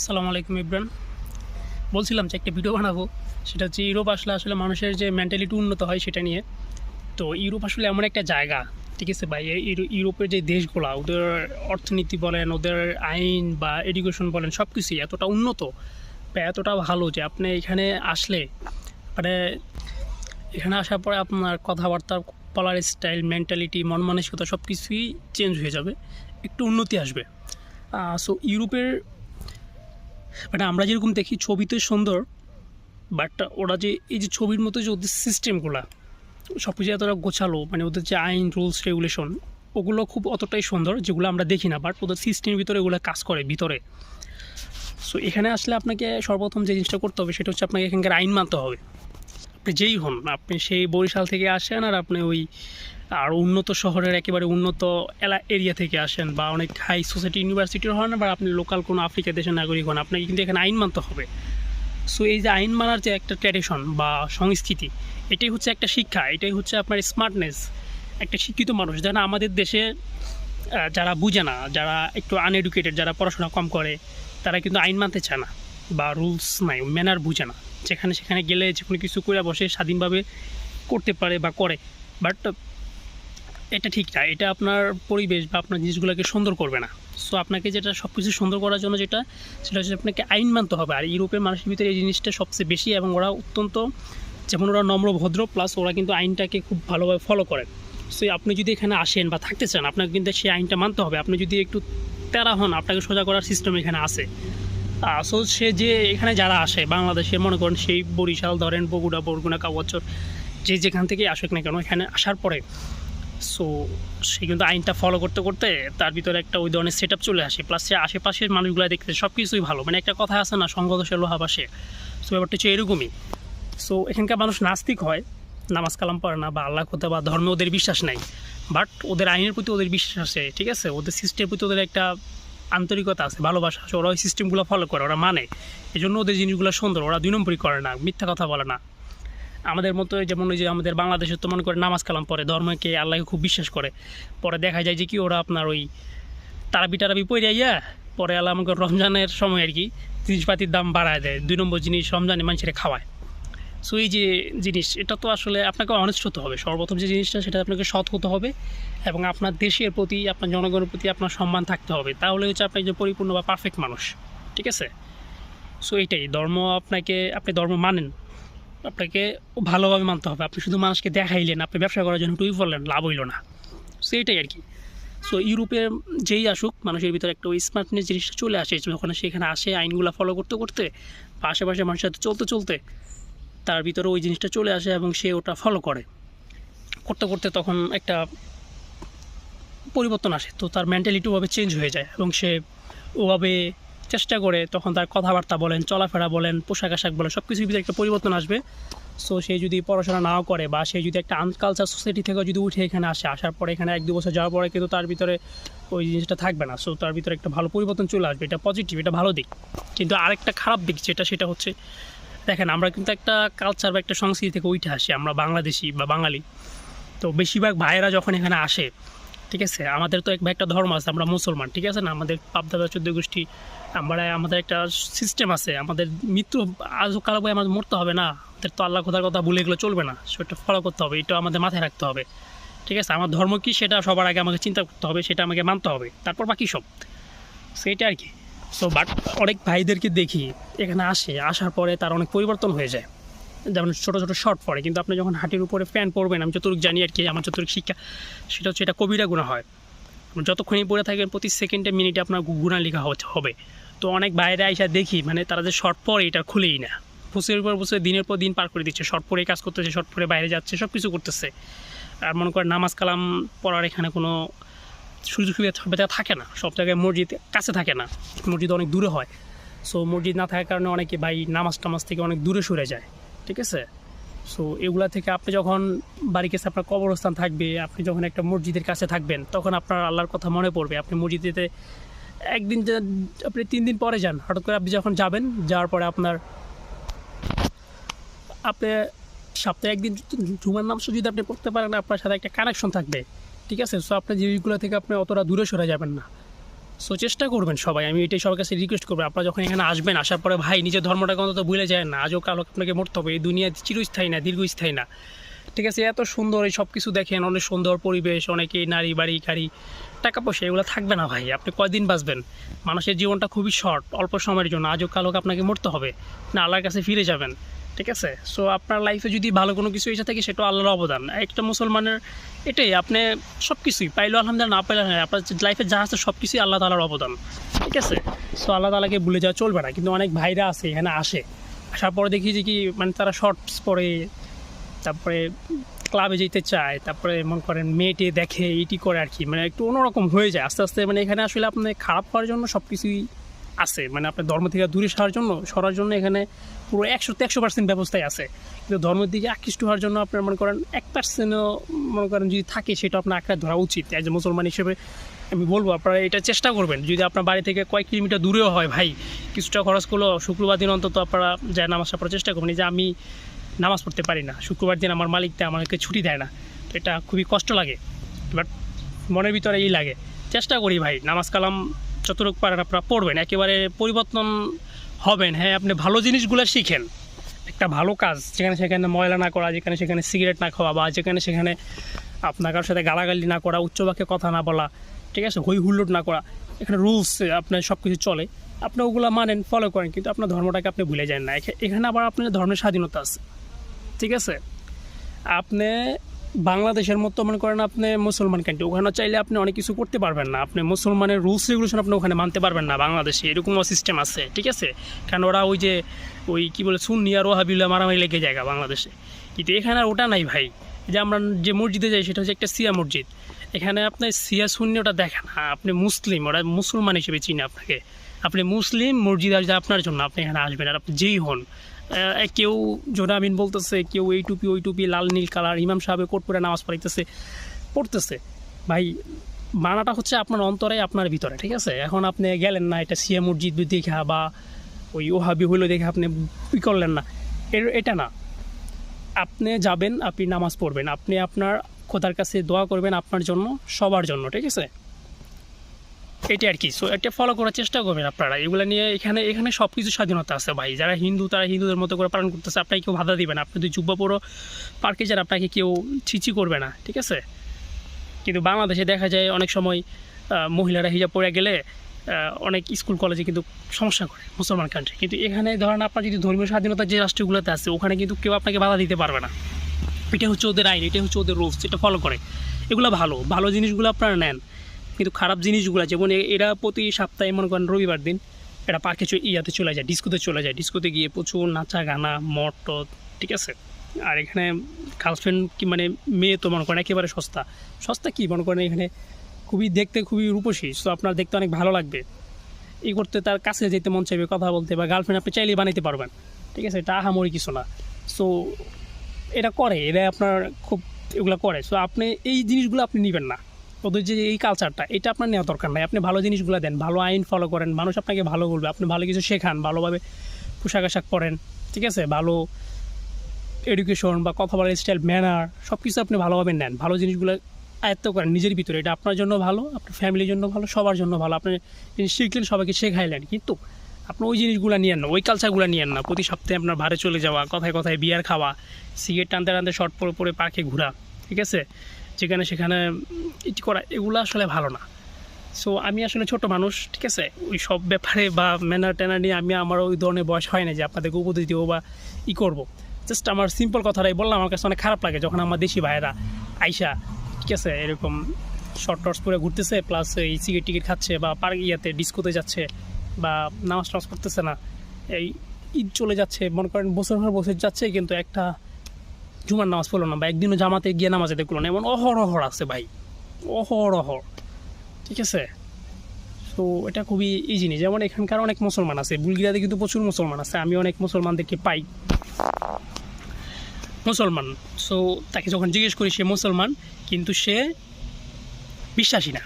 আসসালামু আলাইকুম, ইব্রান। বলছিলাম যে একটা ভিডিও বানাবো। সেটা হচ্ছে ইউরোপ আসলে আসলে মানুষের যে মেন্টালিটি উন্নত হয় সেটা নিয়ে। তো ইউরোপ আসলে এমন একটা জায়গা, ঠিক আছে ভাই? ইউরোপের যে দেশগুলা, ওদের অর্থনীতি বলেন, ওদের আইন বা এডুকেশন বলেন সব কিছুই এতটা উন্নত বা এতটা ভালো যে আপনি এখানে আসলে মানে এখানে আসার পরে আপনার কথাবার্তা, বলার স্টাইল মেন্টালিটি মন মানসিকতা সব কিছুই চেঞ্জ হয়ে যাবে, একটু উন্নতি আসবে। সো ইউরোপের মানে আমরা যেরকম দেখি ছবিতে সুন্দর বাট ওরা যে, এই যে ছবির মতো যে ওদের সিস্টেমগুলা সব কিছু এতটা গোছালো মানে ওদের যে আইন রুলস রেগুলেশন ওগুলো খুব অতটাই সুন্দর যেগুলো আমরা দেখি না বাট ওদের সিস্টেমের ভিতরে ওগুলো কাজ করে ভিতরে। সো এখানে আসলে আপনাকে সর্বপ্রথম যে জিনিসটা করতে হবে, সেটা হচ্ছে আপনাকে এখানকার আইন মানতে হবে। আপনি যেই হন, আপনি সেই বরিশাল থেকে আসেন আর আপনি ওই আর উন্নত শহরের একেবারে উন্নত এলা এরিয়া থেকে আসেন বা অনেক হাই সোসাইটি ইউনিভার্সিটির হন বা আপনি লোকাল কোনো আফ্রিকা দেশের নাগরিক হন, আপনাকে কিন্তু এখানে আইন মানতে হবে। সো এই যে আইন মানার যে একটা ট্র্যাডিশন বা সংস্কৃতি, এটাই হচ্ছে একটা শিক্ষা, এটাই হচ্ছে আপনার স্মার্টনেস একটা শিক্ষিত মানুষ। যারা আমাদের দেশে যারা বুঝে না, যারা একটু আনএডুকেটেড যারা পড়াশোনা কম করে, তারা কিন্তু আইন মানতে চায় না বা রুলস নাই ম্যানার বুঝে না। যেখানে সেখানে গেলে যে কোনো কিছু করে বসে স্বাধীনভাবে করতে পারে বা করে। বাট এটা ঠিক না, এটা আপনার পরিবেশ বা আপনার জিনিসগুলোকে সুন্দর করবে না। সো আপনাকে যেটা সব কিছু সুন্দর করার জন্য যেটা, সেটা হচ্ছে আপনাকে আইন মানতে হবে। আর ইউরোপের মানুষের ভিতরে এই জিনিসটা সবচেয়ে বেশি এবং ওরা অত্যন্ত, যেমন ওরা নম্র ভদ্র প্লাস ওরা কিন্তু আইনটাকে খুব ভালোভাবে ফলো করে। সো আপনি যদি এখানে আসেন বা থাকতে চান, আপনাকে কিন্তু সেই আইনটা মানতে হবে। আপনি যদি একটু তেরা হন, আপনাকে সোজা করার সিস্টেম এখানে আছে। সো সে যে এখানে যারা আসে বাংলাদেশে মনে করেন সেই বরিশাল ধরেন, বগুড়া, বরগুনা, কাওয়াচর, যে যেখান থেকেই আসুক না কেন, এখানে আসার পরে সো সে কিন্তু আইনটা ফলো করতে করতে তার ভিতরে একটা ওই ধরনের সেট চলে আসে। প্লাস সে আশেপাশের মানুষগুলো দেখতে সব কিছুই ভালো। মানে একটা কথা আছে না সঙ্গদোষে লোহা বাসে সো ব্যাপারটা হচ্ছে এরকমই। সো এখানকার মানুষ নাস্তিক হয়, নামাজ কালাম পড়ে না বা আল্লাহ কথা বা ধর্মে ওদের বিশ্বাস নাই। বাট ওদের আইনের প্রতি ওদের বিশ্বাস আছে, ঠিক আছে? ওদের সিস্টেমের প্রতি ওদের একটা আন্তরিকতা আছে, ভালোবাসা আছে। ওরা ওই সিস্টেমগুলো ফলো করে, ওরা মানে। এই জন্য ওদের জিনিসগুলো সুন্দর, ওরা দুই নম্বরই করে না, মিথ্যা কথা বলে না। আমাদের মতো যেমন ওই যে আমাদের বাংলাদেশে তো মনে করে নামাজ কালাম পড়ে, ধর্মকে আল্লাহকে খুব বিশ্বাস করে। পরে দেখা যায় যে কি ওরা আপনার ওই তারাবি টারাবি পড়ে যাইয়া পরে আল্লাহ আমাকে রমজানের সময় আর কি জিনিসপাতির দাম বাড়ায় দেয়। দুই নম্বর জিনিস রমজানে মানুষের খাওয়ায়। সো এই যে জিনিস, এটা তো আসলে আপনাকে অনেস্ট হতে হবে। সর্বপ্রথম যে জিনিসটা, সেটা আপনাকে সৎ হতে হবে এবং আপনার দেশের প্রতি, আপনার জনগণের প্রতি আপনার সম্মান থাকতে হবে। তাহলে হচ্ছে আপনি যে পরিপূর্ণ বা পারফেক্ট মানুষ। ঠিক আছে? সো এইটাই, ধর্ম আপনাকে, আপনি ধর্ম মানেন। আপনাকে ভালোভাবে মানতে হবে। আপনি শুধু মানুষকে দেখাইলেন, আপনি ব্যবসা করার জন্য টুই বললেন লাভ হইল না। সো এটাই আর কি। সো ইউরোপে যেই আসুক, মানুষের ভিতরে একটা ওই স্মার্টনেস জিনিসটা চলে আসে যখন সেখানে আসে, আইনগুলো ফলো করতে করতে বা আশেপাশে মানুষের সাথে চলতে চলতে তার ভিতরে ওই জিনিসটা চলে আসে এবং সে ওটা ফলো করে। করতে করতে তখন একটা পরিবর্তন আসে। তো তার মেন্টালিটি ওভাবে চেঞ্জ হয়ে যায় এবং সে ওভাবে চেষ্টা করে তখন তার কথাবার্তা বলেন, চলাফেরা বলেন, পোশাক আশাক বলেন সব কিছুর ভিতরে একটা পরিবর্তন আসবে। সো সে যদি পড়াশোনা নাও করে বা সে যদি একটা আনকালচার সোসাইটি থেকে যদি উঠে এখানে আসে, আসার পরে এখানে এক দু বছর যাওয়ার পরে কিন্তু তার ভিতরে ওই জিনিসটা থাকবে না। সো তার ভিতরে একটা ভালো পরিবর্তন চলে আসবে। এটা পজিটিভ এটা ভালো দিক। কিন্তু আরেকটা খারাপ দিক যেটা, সেটা হচ্ছে, দেখেন আমরা কিন্তু একটা কালচার বা একটা সংস্কৃতি থেকে উঠে আসি, আমরা বাংলাদেশি বা বাঙালি। তো বেশিরভাগ ভাইয়েরা যখন এখানে আসে ঠিক আছে? আমাদের তো এক একটা ধর্ম আছে, আমরা মুসলমান, ঠিক আছে না? আমাদের পাবদাদা চোদ্দ গোষ্ঠী, আমরা, আমাদের একটা সিস্টেম আছে, আমাদের মৃত্যু আজ কালো বই আমাদের মরতে হবে না। আমাদের তো আল্লাহ খোদার কথা ভুলে এগুলো চলবে না, সেটা ফলো করতে হবে, এটা আমাদের মাথায় রাখতে হবে। ঠিক আছে? আমার ধর্ম কী সেটা সবার আগে আমাকে চিন্তা করতে হবে, সেটা আমাকে মানতে হবে, তারপর বাকি সব। সেটা আর কি। সো বাট অনেক ভাইদেরকে দেখি, এখানে আসে, আসার পরে তার অনেক পরিবর্তন হয়ে যায়। যেমন ছোটো ছোটো শর্ট পরে, কিন্তু আপনি যখন হাঁটির উপরে প্যান্ট পরবেন, আমি যতটুকু জানি আর কি, আমার যতটুকু শিক্ষা, সেটা হচ্ছে এটা কবিরা গুণা হয়। যতক্ষণই পড়ে থাকবেন প্রতি সেকেন্ডে মিনিটে আপনার গুণা লেখা হবে। তো অনেক বাইরে আইসা দেখি মানে তারা যে শর্ট পরে, এটা খুলেই না। বছরের পর বছর দিনের পর দিন পার করে দিচ্ছে শর্ট পরে কাজ করতেছে শর্ট পরে বাইরে যাচ্ছে সব কিছু করতেছে। আর মনে করেন নামাজ কালাম পড়ার এখানে কোনো সুযোগ সুবিধা থাকে না। সব জায়গায় মসজিদ কাছে থাকে না। মসজিদ অনেক দূরে হয়। সো মসজিদ না থাকার কারণে অনেকে ভাই নামাজ টামাজ থেকে অনেক দূরে সরে যায়। ঠিক আছে? সো এগুলা থেকে আপনি যখন বাড়ি কাছে আপনার কবরস্থান থাকবে, আপনি যখন একটা মসজিদের কাছে থাকবেন, তখন আপনার আল্লাহর কথা মনে পড়বে। আপনি মসজিদেতে একদিন আপনি তিন দিন পরে যান, হঠাৎ করে আপনি যখন যাবেন, যাওয়ার পরে আপনার আপনি সপ্তাহে একদিন জুমার নাম যদি আপনি পড়তে পারেন, আপনার সাথে একটা কানেকশন থাকবে। ঠিক আছে? সো আপনার জিনিসগুলো থেকে আপনি অতটা দূরে সরে যাবেন না। সো চেষ্টা করবেন সবাই, আমি এটাই সবার কাছে রিকোয়েস্ট করব। আপনারা যখন এখানে আসবেন, আসার পরে, ভাই, নিজের ধর্মটাকে অন্তত ভুলে যায় না। আজও কালো আপনাকে মরতে হবে। এই দুনিয়া চিরস্থায়ী না, দীর্ঘস্থায়ী না। ঠিক আছে, এত সুন্দর এই সব কিছু দেখেন, অনেক সুন্দর পরিবেশ, অনেকে নারী, বাড়ি, গাড়ি টাকা পয়সা এগুলো থাকবে না ভাই। আপনি কয়দিন বাঁচবেন? মানুষের জীবনটা খুবই শর্ট অল্প সময়ের জন্য। আজও কালোকে আপনাকে মরতে হবে। না আল্লাহর কাছে ফিরে যাবেন। ঠিক আছে? সো আপনার লাইফে যদি ভালো কোনো কিছু এসে থাকে সেটা আল্লাহর অবদান। একটা মুসলমানের এটাই, আপনি সব কিছুই পাইলো আলহামদুলিল্লাহ, না পাইলে হ্যাঁ আপনার লাইফে যা আছে সব কিছুই আল্লাহ তালার অবদান। ঠিক আছে? সো আল্লাহ তালাকে ভুলে যাওয়া চলবে না, কিন্তু অনেক ভাইরা আছে, এখানে আসে। আসার পরে দেখি যে কি মানে তারা শর্টস পরে, তারপরে ক্লাবে যেতে চায়, তারপরে মনে করেন মেয়েটে দেখে, এটি করে আর কি মানে একটু অন্যরকম হয়ে যায়। আস্তে আস্তে মানে এখানে আসলে আপনি খারাপ হওয়ার জন্য সব কিছুই আছে। মানে আপনার ধর্ম থেকে দূরে সরার জন্য সরার জন্য এখানে পুরো একশো একশো পার্সেন্ট ব্যবস্থাই আছে। কিন্তু ধর্মের দিকে আকৃষ্ট হওয়ার জন্য আপনার মনে করেন এক পার্সেন্টও মনে করেন যদি থাকে, সেটা আপনার আঁকড়ে ধরা উচিত। অ্যাজ এ মুসলমান হিসেবে আমি বলব, আপনারা এটা চেষ্টা করবেন। যদি আপনার বাড়ি থেকে কয়েক কিলোমিটার দূরেও হয় ভাই, কিছুটা খরচ করল শুক্রবার দিন অন্তত আপনারা যায় নামাজ পড়ার চেষ্টা করবেন। যে আমি নামাজ পড়তে পারি না, শুক্রবার দিন আমার মালিকটা আমাকে ছুটি দেয় না। তো এটা খুবই কষ্ট লাগে বাট মনের ভিতরে এই লাগে। চেষ্টা করি ভাই, নামাজ কালাম যতটুকু পারেন আপনারা পড়বেন, একেবারে পরিবর্তন হবেন। হ্যাঁ আপনি ভালো জিনিসগুলো শিখেন। একটা ভালো কাজ, যেখানে সেখানে ময়লা না করা, যেখানে সেখানে সিগারেট না খাওয়া, বা যেখানে সেখানে আপনার কারোর সাথে গালাগালি না করা উচ্চবাক্যে কথা না বলা, ঠিক আছে, হই হুল্লোট না করা, এখানে রুলস আপনার সব কিছু চলে। আপনি ওগুলো মানেন ফলো করেন, কিন্তু আপনার ধর্মটাকে আপনি ভুলে যান না। এখা- এখানে আবার আপনার ধর্মের স্বাধীনতা আছে, ঠিক আছে? আপনি বাংলাদেশের মতো মনে করেন আপনি মুসলমান কান্ট্রি ওখানে চাইলে আপনি অনেক কিছু করতে পারবেন না। আপনি মুসলমানের রুলস রেগুলেশন আপনি ওখানে মানতে পারবেন না বাংলাদেশে, এরকমও সিস্টেম আছে, ঠিক আছে? কারণ ওরা ওই যে, ওই কী বলে, সুন্নি আর ওহাবিল্লা মারামারি লেগে জায়গা বাংলাদেশে। কিন্তু এখানে আর ওটা নাই ভাই। যে আমরা যে মসজিদে যাই, সেটা হচ্ছে একটা সিয়া মসজিদ। এখানে আপনি সিয়া সুন্নি ওটা দেখেন না। আপনি মুসলিম, ওরা মুসলমান হিসেবে চিনে আপনাকে। আপনি মুসলিম মসজিদ আসবে আপনার জন্য আপনি এখানে আসবেন, আর আপনি যেই হন কেউ জোনাবিন বলতেছে, কেউ এই টুপি, ওই টুপি, লাল, নীল কালার, ইমাম সাহেব কোট পরে নামাজ পড়াইতেছে, পড়তেছে। ভাই, মানাটা হচ্ছে আপনার অন্তরে, আপনার ভিতরে, ঠিক আছে? এখন আপনি গেলেন না, এটা সিয়া মসজিদ দেখা বা ওই ওহাবি হইল দেখে আপনি ই করলেন না। এর- এটা না। আপনি যাবেন, আপনি নামাজ পড়বেন। আপনি আপনার খোদার কাছে দোয়া করবেন আপনার জন্য, সবার জন্য, ঠিক আছে? এটা আর কি। সো এটা ফলো করার চেষ্টা করবেন আপনারা। এগুলো নিয়ে এখানে এখানে সব কিছু স্বাধীনতা আছে ভাই। যারা হিন্দু, তারা হিন্দুদের মতো করে পালন করতেছে, আপনাকে কেউ বাধা দিবে না। আপনি যদি জুব্বা পরো পার্কে যান, আপনাকে কেউ ছিচি করবে না, ঠিক আছে? কিন্তু বাংলাদেশে দেখা যায় অনেক সময় মহিলারা হিজাব পরে গেলে অনেক স্কুল, কলেজে কিন্তু সমস্যা করে মুসলমান কান্ট্রি কিন্তু এখানে ধরেন আপনার যদি ধর্মীয় স্বাধীনতা যে রাষ্ট্রগুলোতে আছে, ওখানে কিন্তু কেউ আপনাকে বাধা দিতে পারবে না। এটা হচ্ছে ওদের আইন, এটা হচ্ছে ওদের রুলস এটা ফলো করে। এগুলো ভালো। ভালো জিনিসগুলো আপনারা নেন। কিন্তু খারাপ জিনিসগুলো যেমন এ- এরা প্রতি সপ্তাহে মনে করেন রবিবার দিন এরা পার্কে ইয়াতে চলে যায়, ডিস্কোতে চলে যায়। ডিস্কোতে গিয়ে প্রচুর নাচা গানা মদ টদ, ঠিক আছে? আর এখানে গার্লফ্রেন্ড কি মানে মেয়ে তো মনে করেন একেবারে সস্তা। সস্তা কি? মনে করেন এখানে খুবই দেখতে খুবই রূপসী সো আপনার দেখতে অনেক ভালো লাগবে। এই করতে তার কাছে যেতে মন চাইবে, কথা বলতে বা গার্লফ্রেন্ড আপনি চাইলেই বানাইতে পারবেন, ঠিক আছে? এটা আহামরি কিছু না। সো এটা করে, এরা আপনার খুব এগুলো করে। সো আপনি এই জিনিসগুলো আপনি নেবেন না। ওদের যে এই কালচারটা এটা আপনার নেওয়া দরকার নাই। আপনি ভালো জিনিসগুলো দেন, ভালো আইন ফলো করেন, মানুষ আপনাকে ভালো বলবে, আপনি ভালো কিছু শেখান, ভালোভাবে পোশাক আশাক পরেন, ঠিক আছে? ভালো এডুকেশন বা কথা বলার স্টাইল ম্যানার সব কিছু আপনি ভালোভাবে নেন, ভালো জিনিসগুলো আয়ত্ত করেন নিজের ভিতরে। এটা আপনার জন্য ভালো, আপনার ফ্যামিলির জন্য ভালো, সবার জন্য ভালো। আপনি শিখলেন, সবাইকে শেখাইলেন। কিন্তু আপনি ওই জিনিসগুলো নিয়েন না, ওই কালচারগুলো নিয়েন না। প্রতি সপ্তাহে আপনার ভারে চলে যাওয়া, কথায় কথায় বিয়ার খাওয়া সিগারেট টানতে টানতে শর্ট পরে পরে পার্কে ঘোরা, ঠিক আছে? যেখানে সেখানে ইটি করা, এগুলো আসলে ভালো না। সো আমি আসলে ছোট মানুষ, ঠিক আছে? ওই সব ব্যাপারে বা ম্যানার ট্যানার নিয়ে আমি আমার ওই ধরনের বয়স হয় না যে আপনাদেরকে উপদেশ দেবো বা ই করব। জাস্ট আমার সিম্পল কথাটাই বললাম, আমার কাছে অনেক খারাপ লাগে যখন আমার দেশি ভাইয়েরা আইসা, ঠিক আছে? এরকম শর্ট টর্চ পরে ঘুরতেছে প্লাস এই সিগারেট টিকিট খাচ্ছে বা পার্ক ইয়াতে ডিস্কোতে যাচ্ছে বা নামাজ টামাজ করতেছে না, এই ঈদ চলে যাচ্ছে, মনে করেন বছর ভর বছর যাচ্ছে, কিন্তু একটা জুমার নামাজ পড়ল না, বা একদিনও জামাতে গিয়ে নামাজে দেখল না, এমন অহরহর আছে ভাই অহরহর ঠিক আছে? তো এটা খুবই এই জিনিস যেমন এখানকার অনেক মুসলমান আছে বুলগিরাতে কিন্তু প্রচুর মুসলমান আছে, আমি অনেক মুসলমানদেরকে পাই। মুসলমান সো তাকে যখন জিজ্ঞেস করি সে মুসলমান, কিন্তু সে বিশ্বাসী না।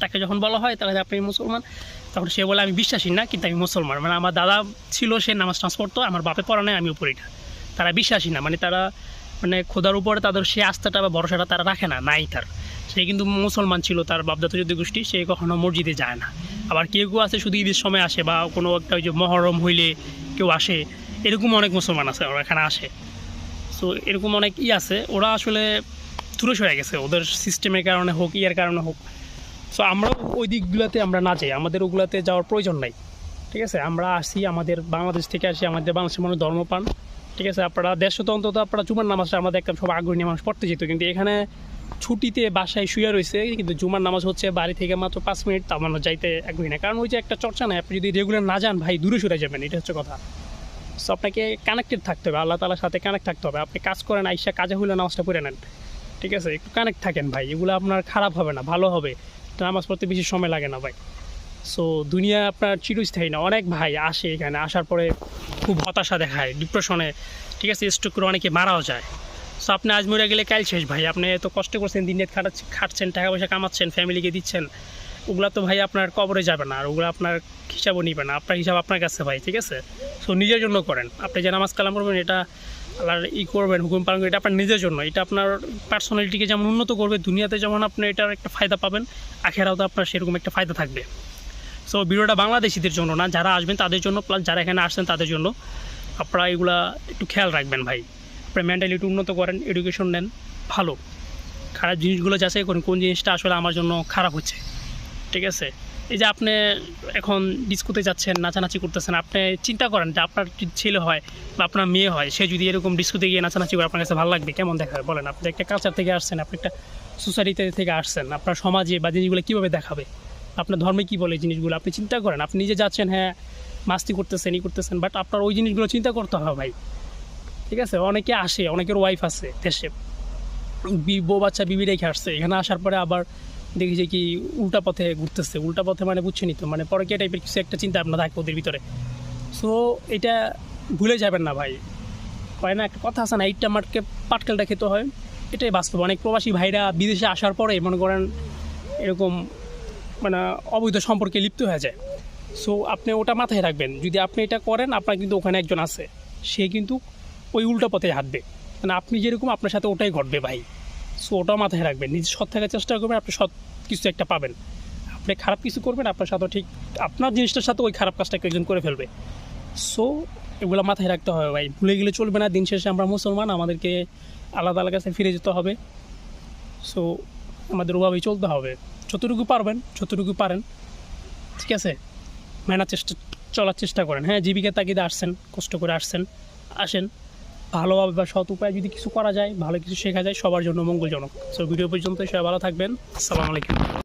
তাকে যখন বলা হয়, তাহলে আপনি মুসলমান, তখন সে বলে, আমি বিশ্বাসী না, কিন্তু আমি মুসলমান। মানে আমার দাদা ছিল, সে নামাজ টামাজ পড়তো, আমার বাপে পড়া নেই, আমিও পড়ি না। তারা বিশ্বাসী না মানে তারা মানে খোদার উপরে তাদের সে আস্থাটা বা ভরসাটা তারা রাখে না, নাই তার। সে কিন্তু মুসলমান ছিল, তার বাপদাতা যদি গোষ্ঠী, সে কখনো মসজিদে যায় না। আবার কেউ কেউ আছে শুধু ঈদের সময় আসে বা কোনো একটা ওই যে মহরম হইলে কেউ আসে, এরকম অনেক মুসলমান আছে, ওরা এখানে আসে। সো এরকম অনেক ই আছে, ওরা আসলে দূরে সরে গেছে, ওদের সিস্টেমের কারণে হোক, ইয়ার কারণে হোক। সো আমরাও ওই দিকগুলোতে আমরা না যাই, আমাদের ওগুলাতে যাওয়ার প্রয়োজন নাই। ঠিক আছে? আমরা আসি, আমাদের বাংলাদেশ থেকে আসি, আমাদের বাংলাদেশের মানুষ ধর্ম পান ঠিক আছে, আপনারা দেশে তো অন্তত আপনারা জুমার নামাজটা আমাদের একটা সব আগ্রহী মানুষ পড়তে যেত, কিন্তু এখানে ছুটিতে বাসায় শুয়ে রয়েছে, কিন্তু জুমার নামাজ হচ্ছে বাড়ি থেকে মাত্র পাঁচ মিনিট, তার মানে যাইতে আগ্রহী না। কারণ ওই যে একটা চর্চা নাই, আপনি যদি রেগুলার না যান, ভাই, দূরে সরে যাবেন, এটা হচ্ছে কথা। সো আপনাকে কানেক্টেড থাকতে হবে, আল্লাহ তালার সাথে কানেক্ট থাকতে হবে। আপনি কাজ করেন, আইসা কাজে হলে নামাজটা পড়ে নেন। ঠিক আছে, একটু কানেক্ট থাকেন, ভাই, এগুলো আপনার খারাপ হবে না, ভালো হবে। নামাজ পড়তে বেশি সময় লাগে না, ভাই। সো দুনিয়া আপনার চিরস্থায়ী না। অনেক ভাই আসে এখানে, আসার পরে খুব হতাশা দেখায় ডিপ্রেশনে ঠিক আছে স্ট্রোক করে অনেকে মারাও যায়। সো আপনি আজ মরে গেলে কাল শেষ ভাই। আপনি এত কষ্ট করছেন, দিন রাত খাটছেন, টাকা পয়সা কামাচ্ছেন ফ্যামিলিকে দিচ্ছেন। ওগুলো তো ভাই আপনার কবরে যাবে না, আর ওগুলো আপনার হিসাবও নিবে না। আপনার হিসাব আপনার কাছে ভাই, ঠিক আছে? সো নিজের জন্য করেন। আপনি যে নামাজ কালাম করবেন এটা আল্লাহর ই করবেন, হুকুম পালন এটা আপনার নিজের জন্য। এটা আপনার পার্সোনালিটিকে যেমন উন্নত করবে, দুনিয়াতে যেমন আপনি এটার একটা ফায়দা পাবেন আখেরাও তো আপনার সেরকম একটা ফায়দা থাকবে। সো ভিডিওটা বাংলাদেশিদের জন্য না, যারা আসবেন তাদের জন্য প্লাস যারা এখানে আসছেন তাদের জন্য। আপনারা এগুলা একটু খেয়াল রাখবেন ভাই। আপনার মেন্টালিটি উন্নত করেন এডুকেশন নেন, ভালো। খারাপ জিনিসগুলো যাচাই করেন, কোন জিনিসটা আসলে আমার জন্য খারাপ হচ্ছে। ঠিক আছে? এই যে আপনি এখন ডিস্কোতে যাচ্ছেন, নাচানাচি করতেছেন, আপনি চিন্তা করেন যে আপনার ছেলে হয় বা আপনার মেয়ে হয়, সে যদি এরকম ডিস্কোতে গিয়ে নাচানাচি করে, আপনার কাছে ভালো লাগবে? কেমন দেখাবে? বলেন, আপনি একটা কালচার থেকে আসছেন, আপনি একটা সোসাইটিতে থেকে আসছেন, আপনার সমাজে বা জিনিসগুলো কীভাবে দেখাবে? আপনার ধর্মে কী বলে জিনিসগুলো? আপনি চিন্তা করেন, আপনি নিজে যাচ্ছেন হ্যাঁ মাস্তি করতেছেন, ই করতেছেন বাট আপনার ওই জিনিসগুলো চিন্তা করতে হবে ভাই। ঠিক আছে? অনেকে আসে, অনেকের ওয়াইফ আছে দেশে। বউ বাচ্চা বিবি রেখে আসছে, এখানে আসার পরে আবার দেখি যে কি উল্টা পথে ঘুরতেছে। উল্টা পথে মানে বুঝছেনই তো মানে পরে কে টাইপের কিছু একটা চিন্তা আপনার থাকে ওদের ভিতরে। সো এটা ভুলে যাবেন না ভাই। হয় না, একটা কথা আছে না, এইটটা মাঠকে পাটকেলটা খেতে হয়। এটাই বাস্তব। অনেক প্রবাসী ভাইরা বিদেশে আসার পরে মনে করেন এরকম মানে অবৈধ সম্পর্কে লিপ্ত হয়ে যায়। সো আপনি ওটা মাথায় রাখবেন। যদি আপনি এটা করেন, আপনার কিন্তু ওখানে একজন আছে। সে কিন্তু ওই উল্টো পথে হাঁটবে। মানে আপনি যেরকম আপনার সাথে ওটাই ঘটবে ভাই। সো ওটাও মাথায় রাখবেন। নিজে সৎ থাকার চেষ্টা করবেন, আপনি সৎ কিছু একটা পাবেন। আপনি খারাপ কিছু করবেন, আপনার সাথে ঠিক আপনার জিনিসটার সাথে ওই খারাপ কাজটা একজন করে ফেলবে। সো এগুলো মাথায় রাখতে হবে ভাই। ভুলে গেলে চলবে না। দিন শেষে আমরা মুসলমান, আমাদেরকে আলাদা আলাদা কাছে ফিরে যেতে হবে। সো আমাদের ওভাবেই চলতে হবে। যতটুকু পারবেন, যতটুকু পারেন, ঠিক আছে? মেনার চেষ্টা, চলার চেষ্টা করেন। হ্যাঁ জীবিকা তাগিদে আসছেন, কষ্ট করে আসছেন, আসেন। ভালোভাবে বা সৎ উপায়ে যদি কিছু করা যায়, ভালো কিছু শেখা যায়, সবার জন্য মঙ্গলজনক। সো ভিডিও পর্যন্ত সবাই ভালো থাকবেন। আসসালামু আলাইকুম।